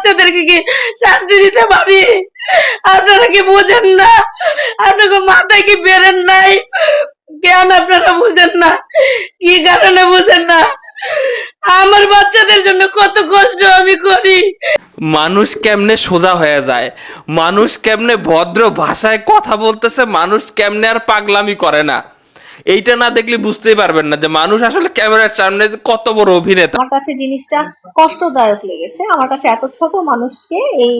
বাচ্চাদেরকে কি শাস্তি দিতে পারি? আপনারা কি বুঝেন না? মাথায় কি বেরেন নাই? আপনারা বুঝেন না? কি কারণে বুঝেন না? আমার বাচ্চাদের জন্য কত কষ্ট আমি করি। মানুষ কেমনে সোজা হয়ে যায়? মানুষ কেমনে ভদ্র ভাষায় কথা বলতেছে, মানুষ কেমনে আর পাগলামি করে না? এইটা না দেখলে বুঝতেই পারবেন না যে মানুষ আসলে ক্যামেরার সামনে কত বড় অভিনেতা। আমার কাছে জিনিসটা কষ্টদায়ক লেগেছে। আমার কাছে এত ছোট মানুষকে এই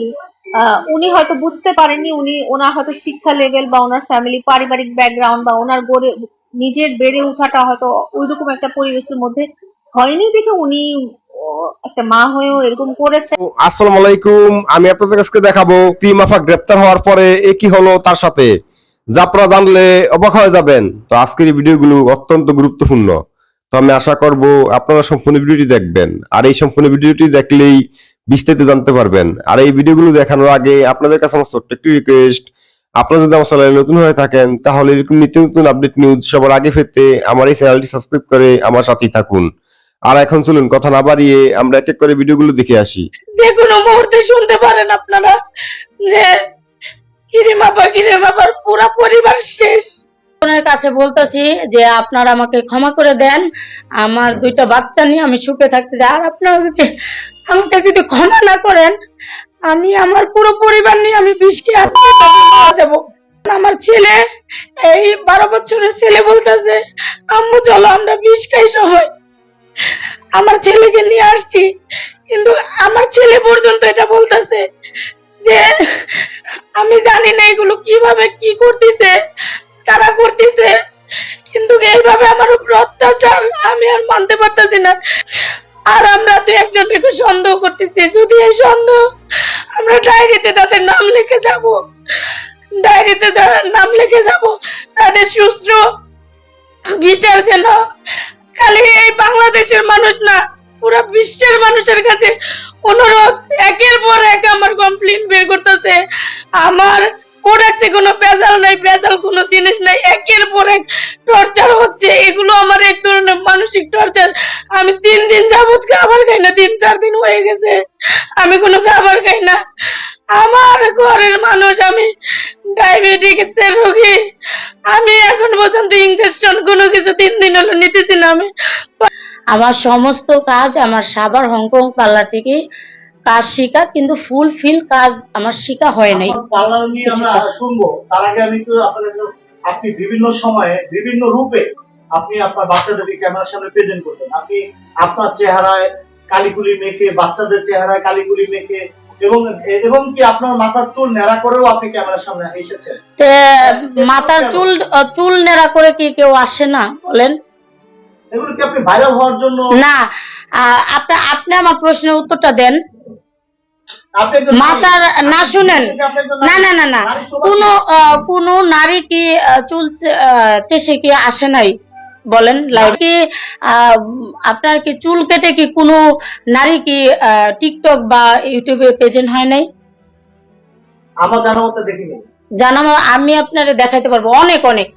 আহ, উনি হয়তো বুঝতে পারেননি উনি ওনার হয়তো শিক্ষা লেভেল বা ওনার ফ্যামিলি পারিবারিক ব্যাকগ্রাউন্ড বা ওনার গড়ে নিজের বেড়ে ওঠাটা হয়তো ওইরকম একটা পরিবেশের মধ্যে হয়নি দেখে উনি ও, একটা মা হয়েও এরকম করেছে। আসসালামু আলাইকুম। আমি আপনাদের কাছে দেখাবো পিম আফা গ্রেপ্তার হওয়ার পরে এ কি হলো তার সাথে? যা আপনারা জানলে অবাক হয়ে যাবেন। তো আজকের এই ভিডিওগুলো অত্যন্ত গুরুত্বপূর্ণ। তো আমি আশা করব আপনারা সম্পূর্ণ ভিডিওটি দেখবেন। আর এই সম্পূর্ণ ভিডিওটি দেখলেই বিস্তারিত জানতে পারবেন। আর এই ভিডিওগুলো দেখানোর আগে আপনাদের কাছে আমার ছোট্ট একটি রিকোয়েস্ট আপনারা যদি আমার চ্যানেলে নতুন হয়ে থাকেন, তাহলে এরকম নিত্য নতুন আপডেট নিউজ সবার আগে পেতে আমার এই চ্যানেলটি সাবস্ক্রাইব করে আমার সাথেই থাকুন। আর এখন চলুন, কথা না বাড়িয়ে আমরা এক এক করে ভিডিওগুলো দেখে আসি। যে কোনো মুহূর্তে শুনতে পারেন আপনারা যে ওনার কাছে বলতেছি যে, আপনারা আমাকে ক্ষমা করে দেন। আমার দুইটা বাচ্চা নিয়ে আমি সুখে থাকতে চাই। আর আপনারা যদি আমাকে যদি ক্ষমা না করেন, আমি আমার পুরো পরিবার নিয়ে আমি বিষকে যাব। আমার ছেলে, এই বারো বছরের ছেলে বলতেছে, আম্মু, চলো, আমরা বিষ খাই সবাই। আমার ছেলেকে নিয়ে আসছি। কিন্তু আমার ছেলে পর্যন্ত এটা বলতেছে। যে আমি জানি না এগুলো কীভাবে কি করতেছে, কারা করতেছে, কিন্তু এইভাবে আমার উপর অত্যাচার আমি আর মানতে পারতেছি না। আর আমরা তো একজনকে সন্দেহ করতেছি, যদি এই সন্দেহ আমরা ডায়েরিতে তাদের নাম লিখে যাব, ডায়েরিতে নাম লিখে যাব, তাদের সুস্থ বিচার যেন, খালি এই বাংলাদেশের মানুষ না পুরো বিশ্বের মানুষের কাছে অনুরোধ, একের পর এক আমার কমপ্লেন বের করতেছে। আমার প্রোডাক্টে কোনো ভেজাল নাই, ভেজাল কোনো জিনিস নাই, একের পর এক টর্চার হচ্ছে। এগুলো আমার এক ধরনের মানসিক টর্চার আমি তিন দিন যাবত খাবার খাই না, তিন, চার দিন হয়ে গেছে। আমি কোনো খাবার খাই না। আমার ঘরের মানুষ, আমি ডায়াবেটিক্সের রোগী। আমি এখন পর্যন্ত ইঞ্জেকশন কোনো কিছু তিন দিন হলো নিতেছি না আমি। আমার সমস্ত কাজ আমার সাবার হংকং পার্লার থেকে কাজ শেখা কিন্তু ফুল ফিল কাজ আমার শেখা হয় নাই। পার্লার নিয়ে আমরা শুনব। তার আগে আমি একটু আপনাদের আপনি বিভিন্ন সময়ে বিভিন্ন রূপে আপনি আপনার বাচ্চাদেরকে ক্যামেরার সামনে প্রেজেন্ট করতেন আপনি আপনার চেহারায় কালিকুলি মেখে বাচ্চাদের চেহারায় কালিকুলি মেখে এবং এবং কি আপনার মাথার চুল নেড়া করেও আপনি ক্যামেরার সামনে এসেছেন? মাথার চুল চুল নেড়া করে কি কেউ আসে না বলেন? এগুলো কি আপনি ভাইরাল হওয়ার জন্য? না আপনি আপনি আমার প্রশ্নের উত্তরটা দেন। মাথার না শুনেন। না না না না। কোন কোন নারী কি চুল চেষে কি আসে নাই? বলেন লাইভ আপনার কি চুল কেটে কি কোনো নারী কি টিকটক বা ইউটিউবে প্রেজেন্ট হয় নাই? আমার জানা মতো দেখিনি। জানাব আমি আপনারে দেখাইতে পারব। অনেক অনেক।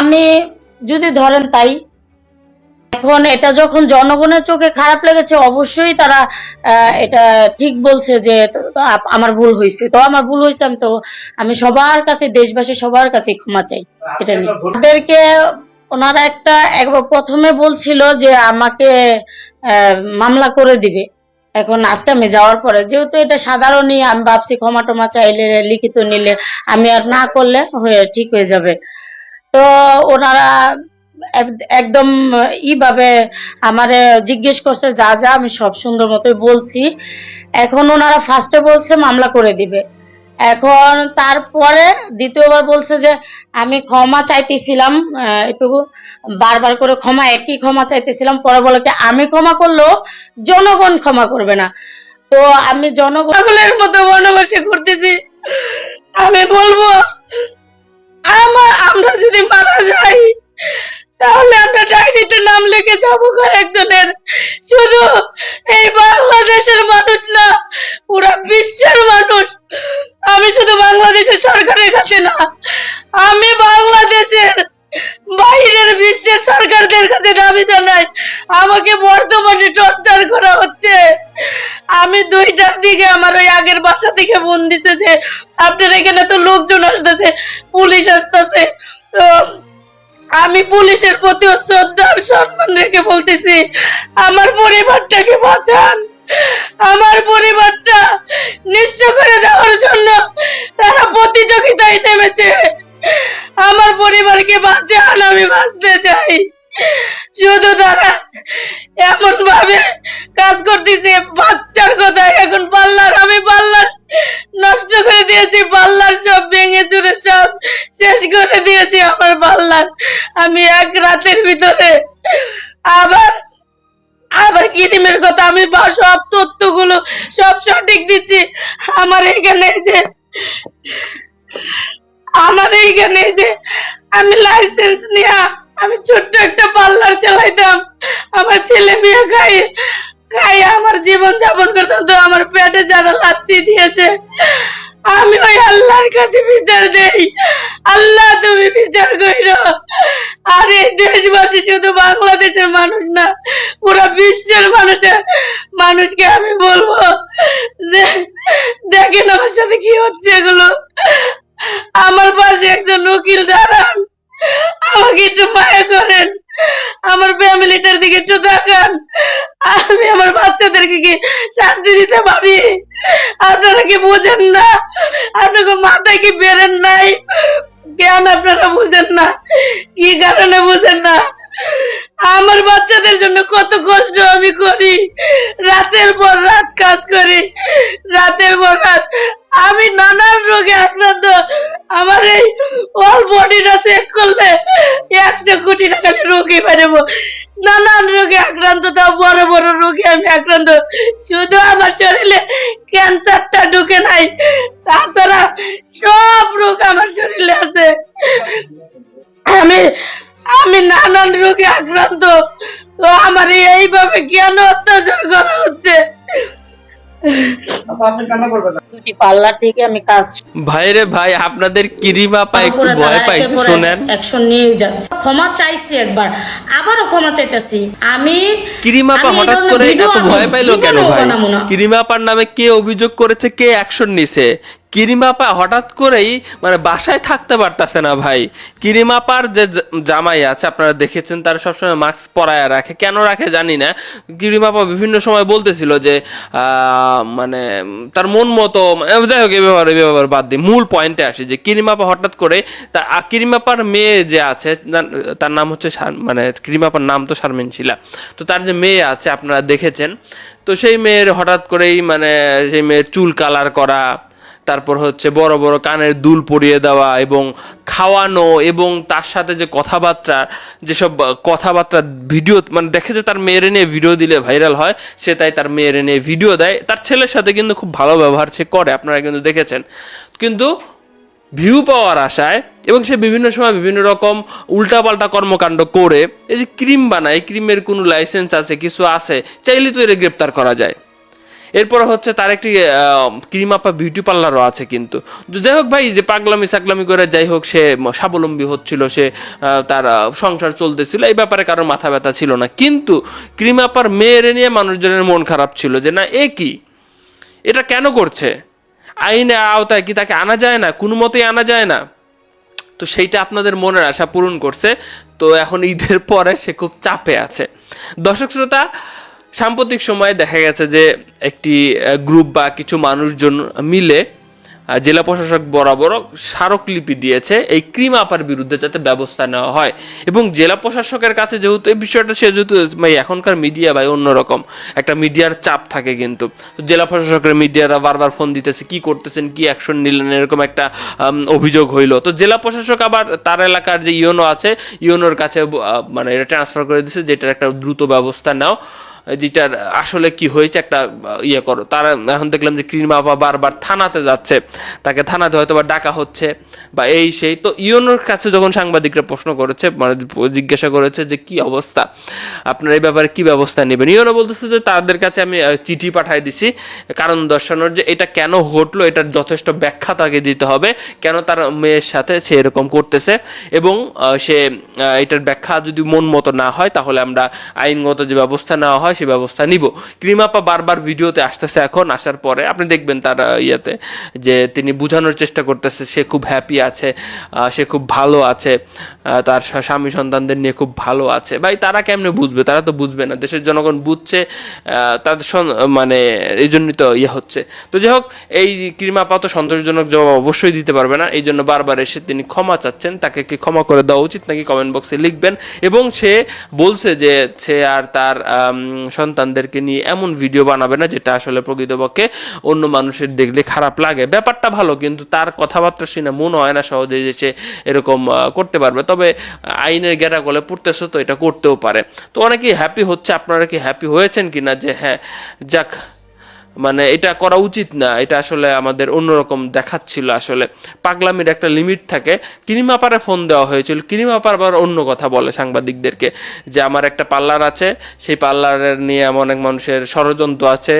আমি যদি ধরেন তাই এখন এটা যখন জনগণের চোখে খারাপ লেগেছে, অবশ্যই তারা এটা ঠিক বলছে যে আমার ভুল হয়েছে। তো আমার ভুল হয়েছে, আমি তো, আমি সবার কাছে, দেশবাসী সবার কাছে ক্ষমা চাই। এটা নিয়ে। তাদেরকে ওনারা একটা, একবার প্রথমে বলছিল যে আমাকে মামলা করে দিবে। এখন আজকে আমি যাওয়ার পরে, যেহেতু এটা সাধারণই, আমি ভাবছি ক্ষমা টমা চাইলে, লিখিত নিলে, আমি আর না করলে হয়ে, ঠিক হয়ে যাবে। তো ওনারা একদম ই ভাবে আমারে জিজ্ঞেস করছে, যা যা, আমি সব সুন্দর মতোই বলছি। এখন ওনারা ফার্স্টে বলছে, মামলা করে দিবে। এখন তারপরে দ্বিতীয়বার বলছে যে, আমি ক্ষমা চাইতেছিলাম একটু বারবার করে ক্ষমা, একই ক্ষমা চাইতেছিলাম। পরে বলে কি, আমি ক্ষমা করলেও জনগণ ক্ষমা করবে না। তো আমি জনগণের মতো বনবাসে করতেছি আমি বলব আমার আমরা যদি মারা যাই তাহলে আমরা ডায়েরিতে নাম লিখে যাব কয়েকজনের শুধু এই বাংলাদেশের মানুষ না, পুরো বিশ্বের মানুষ। আমি শুধু বাংলাদেশের সরকারের কাছে না, আমি বাংলাদেশের বাইরের বিশ্বের সরকারদের কাছে দাবি জানাই, আমাকে বর্তমানে টর্চার করা হচ্ছে। আমি দুইটার দিকে আমার ওই আগের বাসা থেকে দিছে যে আপনার এখানে তো লোকজন আসতেছে, পুলিশ আসতেছে আমি পুলিশের প্রতি শ্রদ্ধা আর সম্মান রেখে বলতেছি আমার পরিবারটাকে বাঁচান আমার পরিবারটা নিঃস্ব করে দেওয়ার জন্য তারা প্রতিযোগিতায় নেমেছে আমার পরিবারকে বাঁচান আমি বাঁচতে চাই শুধু তারা এমন ভাবে কাজ করতেছে বাচ্চার কথা এখন পাল্লার আমি পাল্লার নষ্ট করে দিয়েছি পাল্লার সব ভেঙে চুরে সব শেষ করে দিয়েছি আমার পাল্লার আমি এক রাতের ভিতরে আবার আবার কিরিমের কথা আমি সব তথ্যগুলো, সব সঠিক দিচ্ছি। আমার এখানে যে, আমার এইখানে যে, আমি লাইসেন্স নিয়া আমি ছোট্ট একটা পার্লার চালাইতাম। আমার ছেলে মেয়ে খাই খাই আমার জীবন যাপন করতাম। তো আমার পেটে যারা লাত্তি দিয়েছে আমি ওই আল্লাহর কাছে বিচার দেই। আল্লাহ, তুমি বিচার কইরো। আর এই দেশবাসী শুধু বাংলাদেশের মানুষ না, পুরো বিশ্বের মানুষের মানুষকে আমি বলব যে, দেখেন আমার সাথে কি হচ্ছে এগুলো। আমার পাশে একজন উকিল দাঁড়ান। আমাকে একটু মায়া করেন। আমার ফ্যামিলিটার দিকে একটু তাকান। আমি আমার বাচ্চাদেরকে কি শাস্তি দিতে পারি? আপনারা কি বোঝেন না? আপনাকে মাথায় কি বেরেন নাই? কেন আপনারা বুঝেন না? কি কারণে বুঝেন না? আমার বাচ্চাদের জন্য কত কষ্ট আমি করি। রাতের পর রাত কাজ করি। রাতের পর রাত আমি নানান রোগে আক্রান্ত। আমার এই অল বডিটা চেক করলে একশো কোটি টাকার রোগী পারব নানান রোগে আক্রান্ত, তাও বড় বড় রোগে আমি আক্রান্ত। শুধু আমার শরীরে ক্যান্সারটা ঢুকে নাই, তাছাড়া সব রোগ আমার শরীরে আছে। আমি আমি নানান রোগে আক্রান্ত। তো আমার এইভাবে জ্ঞান অত্যাচার করা হচ্ছে। দুটি পার্লার থেকে আমি কাজ ভাইরে ভাই আপনাদের কিরিমা পা একটু ভয় পাইছে শোনেন। অ্যাকশন নিয়ে যাচ্ছে। ক্ষমা চাইছি একবার আবারও ক্ষমা চাইতেছি। আমি হঠাৎ করে এত ভয় পাইলো কেন ভাই? নামে কে অভিযোগ করেছে কে অ্যাকশন নিছে? কিরিমাপা হঠাৎ করেই মানে বাসায় থাকতে পারতাছে না ভাই। কিরিমাপার যে জামাই আছে, আপনারা দেখেছেন, তারা সবসময় মাস্ক পরায় রাখে। কেন রাখে জানি না। কিরিমাপা বিভিন্ন সময় বলতেছিল যে মানে তার মন মতো যাই হোক, এ ব্যাপারে এ ব্যাপারে বাদ দিই। মূল পয়েন্টে আসি যে, কিরিমাপা হঠাৎ করে তার কিরিমাপার মেয়ে যে আছে, তার নাম হচ্ছে মানে কিরিমাপার নাম তো শারমিন শিলা। তো তার যে মেয়ে আছে, আপনারা দেখেছেন। তো সেই মেয়ের হঠাৎ করেই মানে সেই মেয়ের চুল কালার করা তারপর হচ্ছে বড় বড় কানের দুল পরিয়ে দেওয়া এবং খাওয়ানো এবং তার সাথে যে কথাবার্তা, যেসব কথাবার্তা ভিডিও মানে দেখে যে তার মেয়েরে নিয়ে ভিডিও দিলে ভাইরাল হয়, সে তাই তার মেয়ের নিয়ে ভিডিও দেয়। তার ছেলের সাথে কিন্তু খুব ভালো ব্যবহার সে করে, আপনারা কিন্তু দেখেছেন। কিন্তু ভিউ পাওয়ার আশায় এবং সে বিভিন্ন সময় বিভিন্ন রকম উল্টাপাল্টা কর্মকাণ্ড করে, এই যে ক্রিম বানায় ক্রিমের কোনো লাইসেন্স আছে, কিছু আছে চাইলে তো এর গ্রেপ্তার করা যায়। এরপর হচ্ছে তার একটি ক্রিম আপা বিউটি পার্লারও আছে কিন্তু। যাই হোক ভাই, যে পাগলামি সাগলামি করে যাই হোক, সে স্বাবলম্বী হচ্ছিল, সে তার সংসার চলতেছিল, এই ব্যাপারে কারও মাথা ব্যথা ছিল না। কিন্তু ক্রিম আপার মেয়েরে নিয়ে মানুষজনের মন খারাপ ছিল যে, না, এ কি? এটা কেন করছে? আইনের আওতায় কি তাকে আনা যায় না? কোনো মতেই আনা যায় না? তো সেইটা আপনাদের মনের আশা পূরণ করছে। তো এখন ঈদের পরে সে খুব চাপে আছে। দর্শক শ্রোতা সাম্প্রতিক সময়ে দেখা গেছে যে একটি গ্রুপ বা কিছু মানুষজন মিলে জেলা প্রশাসক বরাবর স্মারকলিপি দিয়েছে এই ক্রিম আপার বিরুদ্ধে যাতে ব্যবস্থা নেওয়া হয়। এবং জেলা প্রশাসকের কাছে যেহেতু এই বিষয়টা, সে যেহেতু এখনকার মিডিয়া ভাই অন্যরকম, একটা মিডিয়ার চাপ থাকে কিন্তু। জেলা প্রশাসকের মিডিয়ারা বারবার ফোন দিতেছে, কি করতেছেন, কি অ্যাকশন নিলেন, এরকম একটা অভিযোগ হইল। তো জেলা প্রশাসক আবার তার এলাকার যে ইউনো আছে, ইউনোর কাছে মানে এটা ট্রান্সফার করে দিচ্ছে যেটার একটা দ্রুত ব্যবস্থা নাও। যেটার আসলে কি হয়েছে একটা ইয়ে করো। তারা এখন দেখলাম যে ক্রিম বাবা বারবার থানাতে যাচ্ছে। তাকে থানাতে হয়তো বা ডাকা হচ্ছে বা এই সেই। তো ইউনোর কাছে যখন সাংবাদিকরা প্রশ্ন করেছে মানে জিজ্ঞাসা করেছে যে কি অবস্থা, আপনার এই ব্যাপারে কি ব্যবস্থা নেবেন? ইউনো বলতেছে যে তাদের কাছে আমি চিঠি পাঠাই দিছি। কারণ দর্শানোর যে এটা কেন ঘটলো, এটার যথেষ্ট ব্যাখ্যা তাকে দিতে হবে। কেন তার মেয়ের সাথে সে এরকম করতেছে? এবং সে এটার ব্যাখ্যা যদি মন মতো না হয়, তাহলে আমরা আইনগত যে ব্যবস্থা নেওয়া হয় সে ব্যবস্থা নিব। ক্রিমাপা বারবার ভিডিওতে আসতেছে এখন, আসার পরে। আপনি দেখবেন তার ইয়েতে যে তিনি বোঝানোর চেষ্টা করতেছে, সে খুব হ্যাপি আছে সে খুব ভালো আছে তার স্বামী সন্তানদের নিয়ে খুব ভালো আছে। ভাই, তারা কেমনে বুঝবে? তারা তো বুঝবে না। দেশের জনগণ বুঝছে তাদের মানে এই জন্যই তো ইয়ে হচ্ছে। তো যাই হোক, এই ক্রিমাপা তো সন্তোষজনক জবাব অবশ্যই দিতে পারবে না। এই জন্য বারবার এসে তিনি ক্ষমা চাচ্ছেন। তাকে কি ক্ষমা করে দেওয়া উচিত নাকি কমেন্ট বক্সে লিখবেন? এবং সে বলছে যে, সে আর তার সন্তানদেরকে নিয়ে এমন ভিডিও বানাবে না যেটা আসলে প্রকৃতপক্ষে অন্য মানুষের দেখলে খারাপ লাগে। ব্যাপারটা ভালো, কিন্তু তার কথাবার্তা শুনে মনে হয় না সহজে যে সে এরকম করতে পারবে। তবে আইনের গেরা গলে পড়তেছে তো এটা করতেও পারে। তো অনেকেই হ্যাপি হচ্ছে। আপনারা কি হ্যাপি হয়েছেন কিনা যে হ্যাঁ যাক মানে এটা করা উচিত না, এটা আসলে আমাদের অন্যরকম দেখাচ্ছিল আসলে। পাগলামির একটা লিমিট থাকে। কিনিমাপারে ফোন দেওয়া হয়েছিল। কিনিমাপার আবার অন্য কথা বলে সাংবাদিকদেরকে যে আমার একটা পার্লার আছে, সেই পার্লারের নিয়ে অনেক মানুষের ষড়যন্ত্র আছে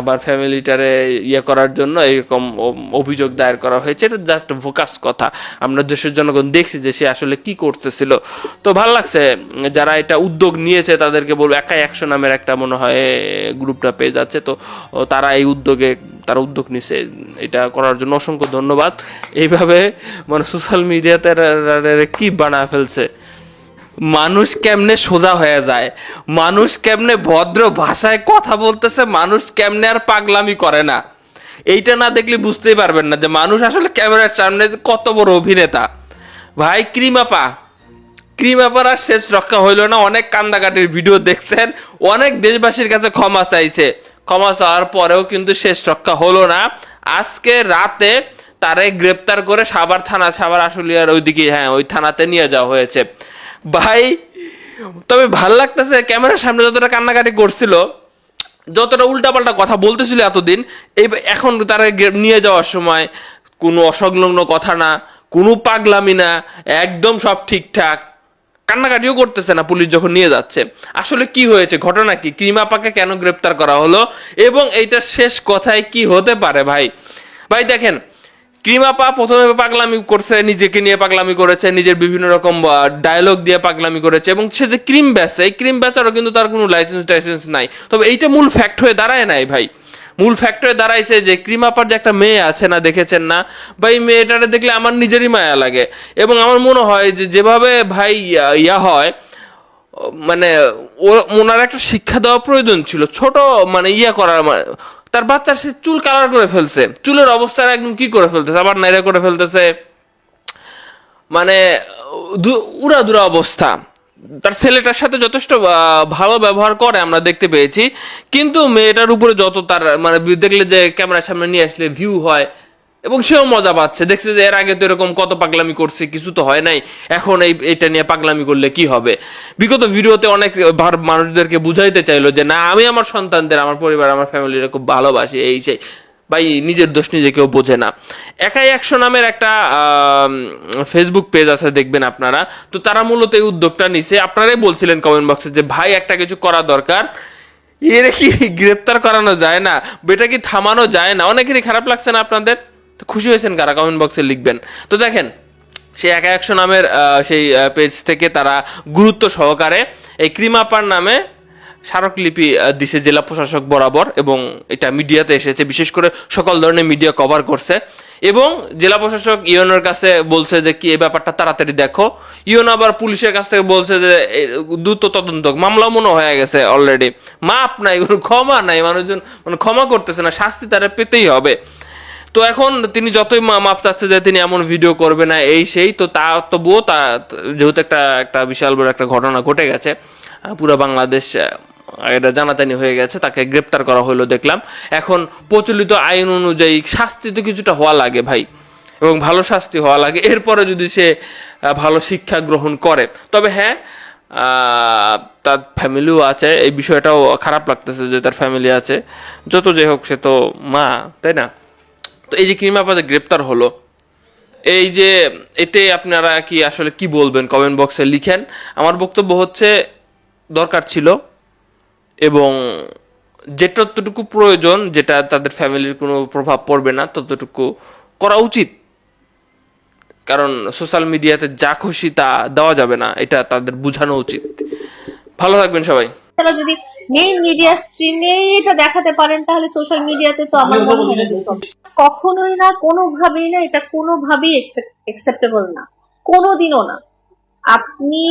আবার ফ্যামিলিটারে ইয়ে করার জন্য এরকম অভিযোগ দায়ের করা হয়েছে। এটা জাস্ট ফোকাস কথা। আমরা দেশের জনগণ দেখছি যে সে আসলে কি করতেছিল। তো ভালো লাগছে, যারা এটা উদ্যোগ নিয়েছে তাদেরকে বলব, একাই একশো নামের একটা মনে হয় গ্রুপটা পেজ আছে তো তারা এই উদ্যোগে, তারা উদ্যোগ নিছে। এটা করার জন্য অসংখ্য ধন্যবাদ। এইভাবে মানে সোশ্যাল মিডিয়াতে কি বানা ফেলছে? মানুষ কেমনে সোজা হয়ে যায়? মানুষ কেমনে ভদ্র ভাষায় কথা বলতেছে? মানুষ কেমনে আর পাগলামি করে না? এইটা না দেখলে বুঝতেই পারবেন না যে মানুষ আসলে ক্যামেরার সামনে কত বড় অভিনেতা। ভাই, ক্রিমাপা। ক্রিমাপার আর শেষ রক্ষা হইল না। অনেক কান্দাকাটির ভিডিও দেখছেন। অনেক দেশবাসীর কাছে ক্ষমা চাইছে। ক্ষমা চাওয়ার পরেও কিন্তু শেষ রক্ষা হলো না। আজকে রাতে তারে গ্রেপ্তার করে সাভার থানা, সাভার আশুলিয়ার ওইদিকে হ্যাঁ ওই থানাতে নিয়ে যাওয়া হয়েছে। ভাই, তবে ভালো লাগতেছে ক্যামেরার সামনে যতটা কান্নাকাটি করছিল, যতটা উল্টাপাল্টা কথা বলতেছিল এতদিন, এই এখন তারা নিয়ে যাওয়ার সময় কোনো অসংলগ্ন কথা না, কোনো পাগলামি না, একদম সব ঠিকঠাক। কান্নাকাটিও করতেছে না পুলিশ যখন নিয়ে যাচ্ছে। আসলে কি হয়েছে? ঘটনা কি? ক্রিমাপাকে কেন গ্রেপ্তার করা হলো? এবং এইটার শেষ কথায় কি হতে পারে ভাই? ভাই, দেখেন ক্রিমাপা প্রথমে পাগলামি করছে, নিজেকে নিয়ে পাগলামি করেছে, নিজের বিভিন্ন রকম ডায়লগ দিয়ে পাগলামি করেছে, এবং সে যে ক্রিম বেচে, এই ক্রিম বেচারও কিন্তু তার কোনো লাইসেন্স টাইসেন্স নাই। তবে এইটা মূল ফ্যাক্ট হয়ে দাঁড়ায় নাই ভাই। মূল ফ্যাক্ট হয়ে দাঁড়াইছে যে ক্রিমাপার যে একটা মেয়ে আছে না, দেখেছেন না? বা এই মেয়েটারে দেখলে আমার নিজেরই মায়া লাগে। এবং আমার মনে হয় যে যেভাবে ভাই ইয়া- হয় মানে ও- ওনার একটা শিক্ষা দেওয়া প্রয়োজন ছিল। ছোট মানে ইয়া করার তার বাচ্চার সে চুল কালার করে ফেলছে। চুলের অবস্থা একদম কি করে ফেলতেছে? আবার নাইরা করে ফেলতেছে। মানে দু- উড়াদুরা অবস্থা। তার ছেলেটার সাথে যথেষ্ট ভালো ব্যবহার করে আমরা দেখতে পেয়েছি। কিন্তু মেয়েটার উপরে যত তার মানে দেখলে যে ক্যামেরার সামনে নিয়ে আসলে ভিউ হয় এবং সেও মজা পাচ্ছে। দেখছে যে এর আগে তো এরকম কত পাগলামি করছে, কিছু তো হয় নাই। এখন এই, এটা নিয়ে পাগলামি করলে কি হবে? বিগত ভিডিওতে অনেক মানুষদেরকে বুঝাইতে চাইলো যে, না, আমি আমার সন্তানদের, আমার পরিবার, আমার ফ্যামিলিরা খুব ভালোবাসি, এই সেই। ভাই, নিজের দোষ নিজে কেউ বোঝে না। একাই একশো নামের একটা ফেসবুক পেজ আছে, দেখবেন আপনারা। তো তারা মূলত এই উদ্যোগটা নিছে। আপনারাই বলছিলেন কমেন্ট বক্সে যে, ভাই, একটা কিছু করা দরকার। এর কি গ্রেপ্তার করানো যায় না? বেটা কি থামানো যায় না? অনেকেরই খারাপ লাগছে না আপনাদের? তো খুশি হয়েছেন কারা? কমেন্ট বক্সে লিখবেন। তো দেখেন সেই একা একশো নামের সেই পেজ থেকে তারা গুরুত্ব সহকারে এই ক্রিমাপার নামে স্মারকলিপি দিছে জেলা প্রশাসক বরাবর এবং এটা মিডিয়াতে এসেছে। বিশেষ করে সকল ধরনের মিডিয়া কভার করছে। এবং জেলা প্রশাসক ইয়নের কাছে বলছে যে, কি এই ব্যাপারটা তাড়াতাড়ি দেখো। ইয়ন আবার পুলিশের কাছ থেকে বলছে যে দ্রুত তদন্ত মামলা মনে হয়ে গেছে অলরেডি মাপ নাই, কোনো ক্ষমা নাই, মানুষজন মানে ক্ষমা করতেছে না, শাস্তি তারা পেতেই হবে। তো এখন তিনি যতই মাপ চাচ্ছে যে, তিনি এমন ভিডিও করবে না, এই সেই। তো তা, তবুও তা, যেহেতু একটা একটা বিশাল বড় একটা ঘটনা ঘটে গেছে পুরো বাংলাদেশ এটা জানাতানি হয়ে গেছে, তাকে গ্রেপ্তার করা হলো, দেখলাম। এখন প্রচলিত আইন অনুযায়ী শাস্তি তো কিছুটা হওয়া লাগে ভাই, এবং ভালো শাস্তি হওয়া লাগে। এরপরে যদি সে ভালো শিক্ষা গ্রহণ করে, তবে হ্যাঁ তার ফ্যামিলিও আছে। এই বিষয়টাও খারাপ লাগতেছে যে তার ফ্যামিলি আছে। যত যে হোক, সে তো মা, তাই না? তো এই যে ক্রিমাপাতে গ্রেপ্তার হলো, এই যে এতে আপনারা কি আসলে কি বলবেন? কমেন্ট বক্সে লিখেন। আমার বক্তব্য হচ্ছে, দরকার ছিল এবং যেটুকু প্রয়োজন, যেটা তাদের ফ্যামিলির কোনো প্রভাব পড়বে না, ততটুকু করা উচিত। কারণ সোশ্যাল মিডিয়াতে যা খুশি তা দেওয়া যাবে না, এটা তাদের বোঝানো উচিত। ভালো থাকবেন সবাই। তারা যদি মেইন মিডিয়া স্ট্রিমে এটা দেখাতে পারেন, তাহলে সোশ্যাল মিডিয়াতে তো আমার মনে হয় কখনোই না, কোনোভাবেই না, এটা কোনোভাবেই একসেপ্টেবল না। কোনোদিনও না। আপনি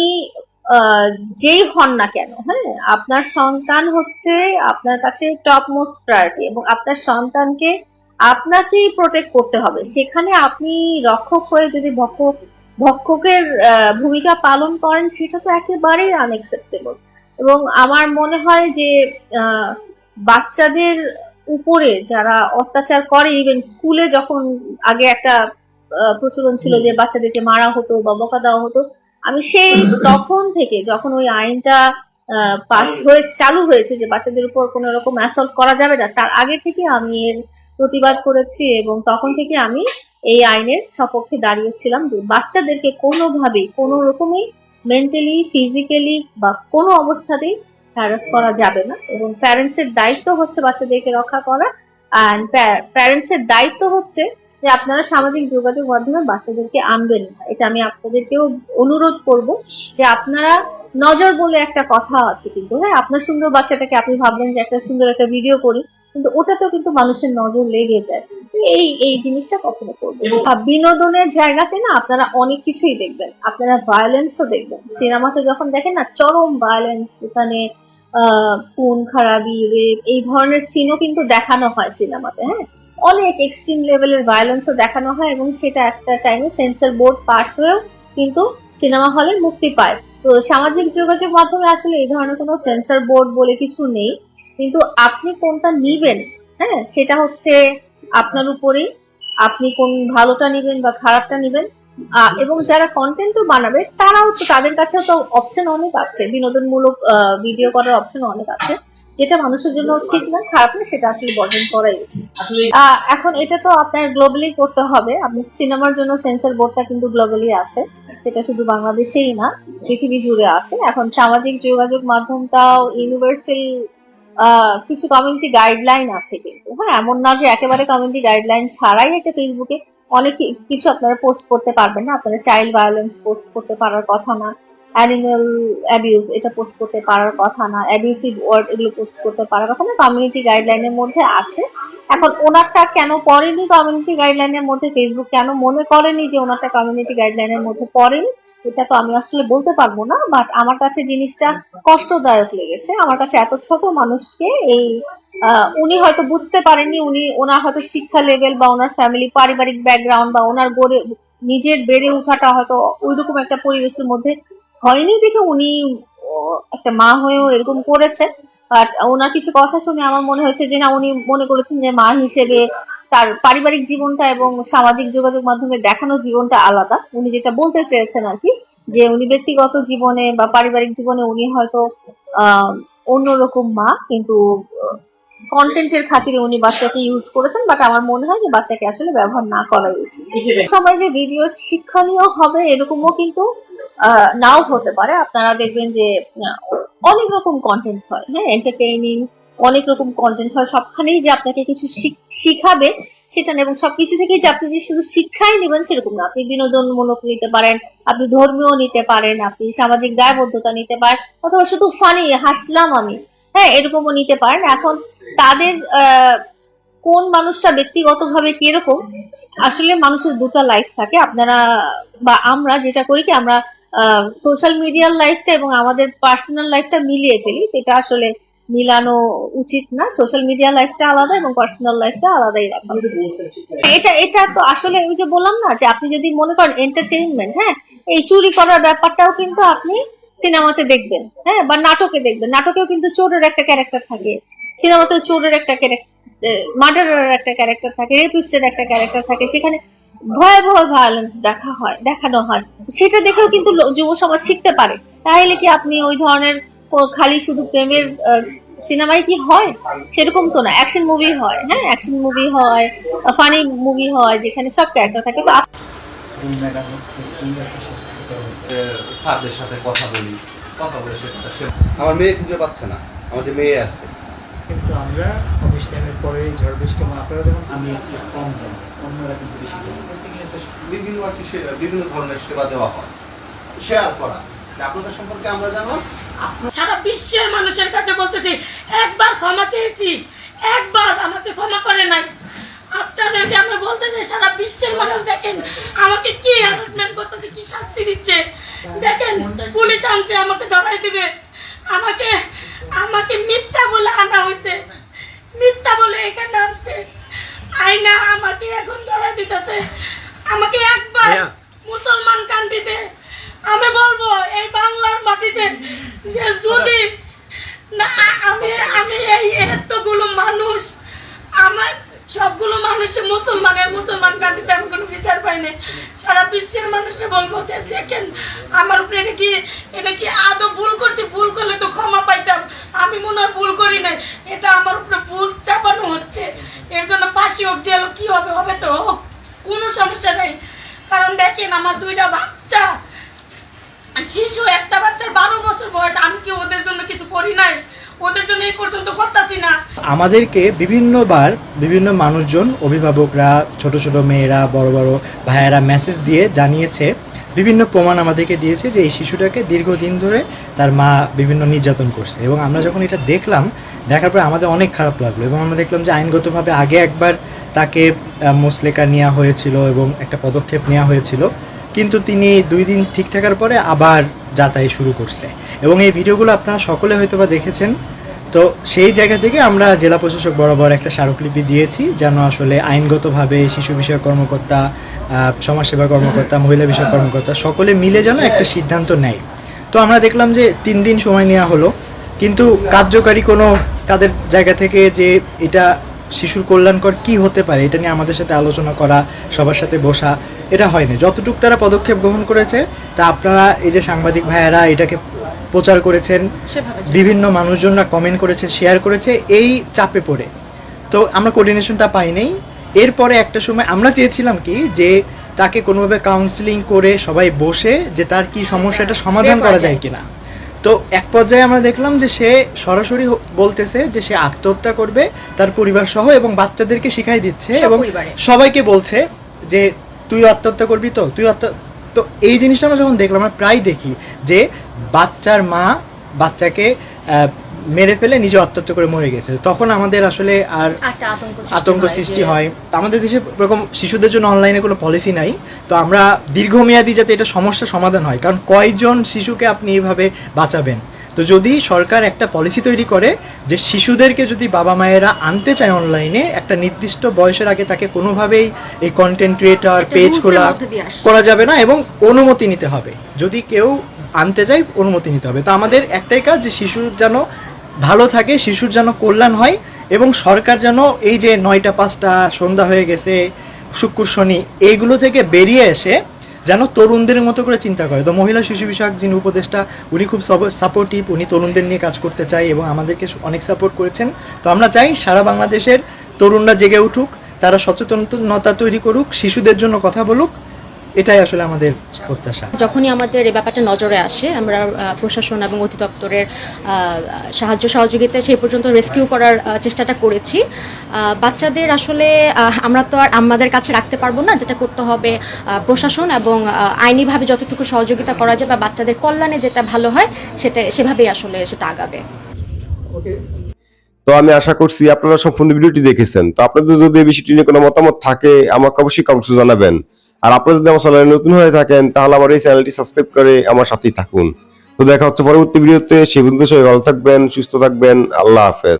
যেই হন না কেন হ্যাঁ? আপনার সন্তান হচ্ছে আপনার কাছে টপ মোস্ট প্রায়োরিটি এবং আপনার সন্তানকে আপনাকেই প্রোটেক্ট করতে হবে। সেখানে আপনি রক্ষক হয়ে যদি ভক্ষক ভক্ষকের ভূমিকা পালন করেন সেটা তো একেবারেই আনএক্সেপ্টেবল এবং আমার মনে হয় যে আহ, বাচ্চাদের উপরে যারা অত্যাচার করে ইভেন স্কুলে যখন আগে একটা আহ, প্রচলন ছিল যে বাচ্চাদেরকে মারা হতো বা বকা দেওয়া হতো আমি সেই তখন থেকে যখন ওই আইনটা পাশ হয়েছে, চালু হয়েছে যে বাচ্চাদের উপর কোনো রকম অ্যাসল্ট করা যাবে না, তার আগে থেকে আমি এর প্রতিবাদ করেছি এবং তখন থেকে আমি এই আইনের সপক্ষে দাঁড়িয়েছিলাম যে বাচ্চাদেরকে কোনোভাবেই, কোনো রকমই মেন্টালি ফিজিক্যালি বা কোনো অবস্থাতেই হ্যারাস করা যাবে না এবং প্যারেন্টস এর দায়িত্ব হচ্ছে বাচ্চাদেরকে রক্ষা করা অ্যান্ড প্যারেন্টস এর দায়িত্ব হচ্ছে যে আপনারা সামাজিক যোগাযোগ মাধ্যমে বাচ্চাদেরকে আনবেন না। এটা আমি আপনাদেরকেও অনুরোধ করব যে আপনারা নজর বলে একটা কথা আছে কিন্তু হ্যাঁ? আপনার সুন্দর বাচ্চাটাকে আপনি ভাবলেন যে একটা সুন্দর একটা ভিডিও করি, কিন্তু ওটাতেও কিন্তু মানুষের নজর লেগে যায়। এই এই জিনিসটা কখনো করবেন বিনোদনের জায়গাতে না আপনারা অনেক কিছুই দেখবেন। আপনারা ভায়োলেন্সও দেখবেন। সিনেমাতে যখন দেখেন না, চরম ভায়োলেন্স যেখানে, আহ, খুন, খারাপি রেপ এই ধরনের সিনও কিন্তু দেখানো হয় সিনেমাতে হ্যাঁ? অনেক এক্সট্রিম লেভেলের ভায়োলেন্সও দেখানো হয় এবং সেটা একটা টাইমে সেন্সর বোর্ড পাস হয়েও কিন্তু সিনেমা হলে মুক্তি পায়। তো সামাজিক যোগাযোগ মাধ্যমে আসলে এই ধরনের কোনো সেন্সর বোর্ড বলে কিছু নেই। কিন্তু আপনি কোনটা নিবেন হ্যাঁ সেটা হচ্ছে আপনার উপরেই। আপনি কোন ভালোটা নিবেন বা খারাপটা নেবেন। এবং যারা কন্টেন্টও বানাবে, তারাও তো তাদের কাছেও তো অপশন অনেক আছে। বিনোদনমূলক ভিডিও করার অপশন অনেক আছে। যেটা মানুষের জন্য ঠিক না খারাপ না সেটা আসলে বর্জন করাই উচিত। এখন এটা তো আপনার গ্লোবালি করতে হবে। আপনি সিনেমার জন্য সেন্সর বোর্ডটা কিন্তু গ্লোবালি আছে। সেটা শুধু বাংলাদেশেই না পৃথিবী জুড়ে আছে। এখন সামাজিক যোগাযোগ মাধ্যমটাও ইউনিভার্সাল কিছু কমিউনিটি গাইডলাইন আছে কিন্তু। হ্যাঁ এমন না যে একেবারে কমিউনিটি গাইডলাইন ছাড়াই একটা ফেসবুকে অনেক কিছু আপনারা পোস্ট করতে পারবেন না। আপনারা চাইল্ড ভায়োলেন্স পোস্ট করতে পারার কথা না। অ্যানিমাল অ্যাবিউজ এটা পোস্ট করতে পারার কথা না। অ্যাবিউসিভ ওয়ার্ড এগুলো পোস্ট করতে পারার কথা না। কমিউনিটি গাইডলাইনের মধ্যে আছে। এখন ওনারটা কেন পড়েনি কমিউনিটি গাইডলাইনের মধ্যে? ফেসবুক কেন মনে করেনি যে ওনারটা কমিউনিটি গাইডলাইনের মধ্যে পড়েনি? এটা তো আমি আসলে বলতে পারব না বাট আমার কাছে জিনিসটা কষ্টদায়ক লেগেছে। আমার কাছে এত ছোট মানুষকে এই উনি হয়তো বুঝতে পারেননি, উনি, ওনার হয়তো শিক্ষা লেভেল বা ওনার ফ্যামিলি পারিবারিক ব্যাকগ্রাউন্ড বা ওনার গড়ে, নিজের বেড়ে ওঠাটা হয়তো ওইরকম একটা পরিবেশের মধ্যে হয়নি দেখে উনি একটা মা হয়েও এরকম করেছে। বাট ওনার কিছু কথা শুনে আমার মনে হয়েছে যে না উনি মনে করেছেন যে মা হিসেবে তার পারিবারিক জীবনটা এবং সামাজিক যোগাযোগ মাধ্যমে দেখানো জীবনটা আলাদা। উনি যেটা বলতে চেয়েছেন আর কি যে উনি ব্যক্তিগত জীবনে বা পারিবারিক জীবনে উনি হয়তো আহ অন্যরকম মা কিন্তু কন্টেন্টের খাতিরে উনি বাচ্চাকে ইউজ করেছেন। বাট আমার মনে হয় যে বাচ্চাকে আসলে ব্যবহার না করাই উচিত। সময় যে ভিডিও শিক্ষণীয় হবে এরকমও কিন্তু নাও হতে পারে। আপনারা দেখবেন যে অনেক রকম কন্টেন্ট হয়। হ্যাঁ এন্টারটেইনিং অনেক রকম কন্টেন্ট হয়। সবখানেই যে আপনাকে কিছু শিখ- শিখাবে, সেটা না। এবং সবকিছু থেকেই যে আপনি যে শুধু শিক্ষাই নেবেন, সেরকম না। আপনি বিনোদনমূলক নিতে পারেন, আপনি ধর্মীয় নিতে পারেন, আপনি সামাজিক দায়বদ্ধতা নিতে পারেন, অথবা শুধু ফানি হাসলাম আমি। হ্যাঁ এরকমও নিতে পারেন। এখন তাদের কোন মানুষটা ব্যক্তিগতভাবে কীরকম, আসলে মানুষের দুটো লাইফ থাকে। আপনারা বা আমরা যেটা করি কি, আমরা সোশ্যাল মিডিয়ার লাইফটা এবং আমাদের পার্সোনাল লাইফটা মিলিয়ে ফেলি। এটা আসলে মিলানো উচিত না। সোশ্যাল মিডিয়া লাইফটা আলাদা এবং পার্সোনাল লাইফটা আলাদাই রাখা এটা এটা তো আসলে ওই যে বললাম না যে আপনি যদি মনে করেন এন্টারটেইনমেন্ট হ্যাঁ এই চুরি করার ব্যাপারটাও কিন্তু আপনি সিনেমাতে দেখবেন হ্যাঁ বা নাটকে দেখবেন। নাটকেও কিন্তু চোরের একটা ক্যারেক্টার থাকে। সিনেমাতেও চোরের একটা ক্যারেক্টার মার্ডারের একটা ক্যারেক্টার থাকে রেপিস্টের একটা ক্যারেক্টার থাকে। সেখানে ভয়াবহ ভায়োলেন্স দেখা হয় দেখানো হয়। সেটা দেখেও কিন্তু যুব সমাজ শিখতে পারে। তাহলে কি আপনি ওই ধরনের খালি শুধু প্রেমের সিনেমায় কি হয়? সেরকম তো না। অ্যাকশন মুভি হয় হ্যাঁ? অ্যাকশন মুভি হয় ফানি মুভি হয় যেখানে সব ক্যারেক্টার থাকে। তো স্যারদের সাথে কথা বলি। কথা বলে সেটা সে আমার মেয়ে খুঁজে পাচ্ছে না। আমার যে মেয়ে আছে। কিন্তু আমরা অফিস টাইমের পরে ঝড় বৃষ্টি আপনারা যখন আমি কম যাই অন্যরা কিন্তু বেশি বিভিন্ন আর কি বিভিন্ন ধরনের সেবা দেওয়া হয়। শেয়ার করা। আপনাদের সম্পর্কে আমরা জানো সারা বিশ্বের মানুষের কাছে বলতেছি একবার ক্ষমা চেয়েছি একবার আমাকে ক্ষমা করে নাই। আপনাদেরকে আমি বলতে চাই সারা বিশ্বের মানুষ দেখেন আমাকে কি হ্যারাসমেন্ট করতেছে কি শাস্তি দিচ্ছে। দেখেন পুলিশ আনছে আমাকে ধরাই দিবে। আমাকে আমাকে মিথ্যা বলে আনা হয়েছে মিথ্যা বলে এখানে আনছে আইনা আমাকে এখন ধরাই দিতেছে। আমাকে একবার মুসলমান কান্ট্রিতে আমি বলব এই বাংলার মাটিতে যে যদি না আমি আমি এই এতগুলো মানুষ আমার সবগুলো মানুষে মুসলমানের মুসলমান কান্ট্রিতে আমি কোনো বিচার পাইনি সারা বিশ্বের মানুষকে বলব যে দেখেন, আমার উপরে এটা কি এটা কি আদৌ ভুল করছি? ভুল করলে তো ক্ষমা পাইতাম। আমি মনে হয় ভুল করি নাই। এটা আমার উপরে ভুল চাপানো হচ্ছে। এর জন্য ফাঁসি হোক, জেল কি হবে হবে তো হোক, কোনো সমস্যা নেই। কারণ দেখেন, আমার দুইটা বাচ্চা। শিশু, একটা বাচ্চার বারো বছর বয়স। আমি কি ওদের জন্য কিছু করি নাই? ওদের জন্য এই পর্যন্ত করতেছি না। আমাদেরকে বিভিন্নবার বিভিন্ন মানুষজন, অভিভাবকরা, ছোট ছোট মেয়েরা, বড় বড় ভাইয়েরা মেসেজ দিয়ে জানিয়েছে, বিভিন্ন প্রমাণ আমাদেরকে দিয়েছে যে এই শিশুটাকে দীর্ঘদিন ধরে তার মা বিভিন্ন নির্যাতন করছে। এবং আমরা যখন এটা দেখলাম, দেখার পরে আমাদের অনেক খারাপ লাগল এবং আমরা দেখলাম যে আইনগতভাবে আগে একবার তাকে মোসলেকা নেওয়া হয়েছিল এবং একটা পদক্ষেপ নেওয়া হয়েছিল। কিন্তু তিনি দুই দিন ঠিক থাকার পরে আবার যাতাই শুরু করছে। এবং এই ভিডিওগুলো আপনারা সকলে হয়তো বা দেখেছেন। তো সেই জায়গা থেকে আমরা জেলা প্রশাসক বরাবর একটা স্মারকলিপি দিয়েছি, যেন আসলে আইনগতভাবে শিশু বিষয়ক কর্মকর্তা সমাজসেবা কর্মকর্তা, মহিলা বিষয়ক কর্মকর্তা সকলে মিলে যেন একটা সিদ্ধান্ত নেয়। তো আমরা দেখলাম যে তিন দিন সময় নেওয়া হলো, কিন্তু কার্যকারী কোনো তাদের জায়গা থেকে যে এটা শিশুর কল্যাণকর কি হতে পারে এটা নিয়ে আমাদের সাথে আলোচনা করা সবার সাথে বসা এটা হয়নি। যতটুকু তারা পদক্ষেপ গ্রহণ করেছে তা আপনারা এই যে সাংবাদিক ভাইয়েরা এটাকে প্রচার করেছেন বিভিন্ন মানুষজনরা কমেন্ট করেছে শেয়ার করেছে এই চাপে পড়ে। তো আমরা কোর্ডিনেশনটা পাইনি। এরপরে একটা সময় আমরা চেয়েছিলাম কি যে তাকে কোনোভাবে কাউন্সিলিং করে সবাই বসে যে তার কি সমস্যাটা সমাধান করা যায়। কিনা। তো এক পর্যায়ে আমরা দেখলাম যে সে সরাসরি বলতেছে যে সে আত্মহত্যা করবে তার পরিবার সহ এবং বাচ্চাদেরকে শিখাই দিচ্ছে এবং সবাইকে বলছে যে তুই আত্মহত্যা করবি তো? তুই তো এই জিনিসটা আমরা যখন দেখলাম আমরা প্রায় দেখি যে বাচ্চার মা বাচ্চাকে মেরে ফেলে নিজে আত্মহত্যা করে মরে গেছে। তখন আমাদের আসলে আর আতঙ্ক সৃষ্টি হয় তো আমাদের দেশে এরকম শিশুদের জন্য অনলাইনে কোনো পলিসি নাই। তো আমরা দীর্ঘমেয়াদী যাতে এটা সমস্যা সমাধান হয় কারণ কয়জন শিশুকে আপনি এইভাবে বাঁচাবেন? তো যদি সরকার একটা পলিসি তৈরি করে যে শিশুদেরকে যদি বাবা মায়েরা আনতে চায় অনলাইনে একটা নির্দিষ্ট বয়সের আগে তাকে কোনোভাবেই এই কন্টেন্ট ক্রিয়েটার পেজ খোলা করা যাবে না এবং অনুমতি নিতে হবে। যদি কেউ আনতে চায় অনুমতি নিতে হবে। তো আমাদের একটাই কাজ যে শিশুর যেন ভালো থাকে, শিশুর যেন কল্যাণ হয় এবং সরকার যেন এই যে নয়টা, পাঁচটা, সন্ধ্যা হয়ে গেছে, শুক্র, শনি, এইগুলো থেকে বেরিয়ে এসে যেন তরুণদের মতো করে চিন্তা করে। তো মহিলা শিশু বিষয়ক যিনি উপদেষ্টা, উনি খুব সাপোর্টিভ উনি তরুণদের নিয়ে কাজ করতে চাই এবং আমাদেরকে অনেক সাপোর্ট করেছেন। তো আমরা চাই সারা বাংলাদেশের তরুণরা জেগে উঠুক, তারা সচেতনতা তৈরি করুক, শিশুদের জন্য কথা বলুক এটাই আসলে আমাদের প্রত্যাশা। যখনই আমাদের এই ব্যাপারটা নজরে আসে আমরা আহ, প্রশাসন এবং অধিদপ্তরের আহ, সাহায্য সহযোগিতায় সেই পর্যন্ত রেস্কিউ করার চেষ্টাটা করেছি। আহ, বাচ্চাদের আসলে আহ, আমরা তো আর আমাদের কাছে রাখতে পারব না যেটা করতে হবে আহ, প্রশাসন এবং আহ, আইনিভাবে যতটুকু সহযোগিতা করা যায় বা বাচ্চাদের কল্যাণে যেটা ভালো হয় সেটা সেভাবেই আসলে সেটা আগাবে। তো আমি আশা করছি আপনারা সম্পূর্ণ ভিডিওটি দেখেছেন। তো আপনাদের যদি এই বিষয়টি নিয়ে কোনো মতামত থাকে আমাকে অবশ্যই কমেন্টসে জানাবেন। আর আপনারা যদি আমার চ্যানেলে নতুন হয়ে থাকেন, তাহলে আমার এই চ্যানেলটি সাবস্ক্রাইব করে আমার সাথেই থাকুন। তো দেখা হচ্ছে পরবর্তী ভিডিওতে, সে বন্ধু সবাই ভালো থাকবেন, সুস্থ থাকবেন, আল্লাহ হাফেজ।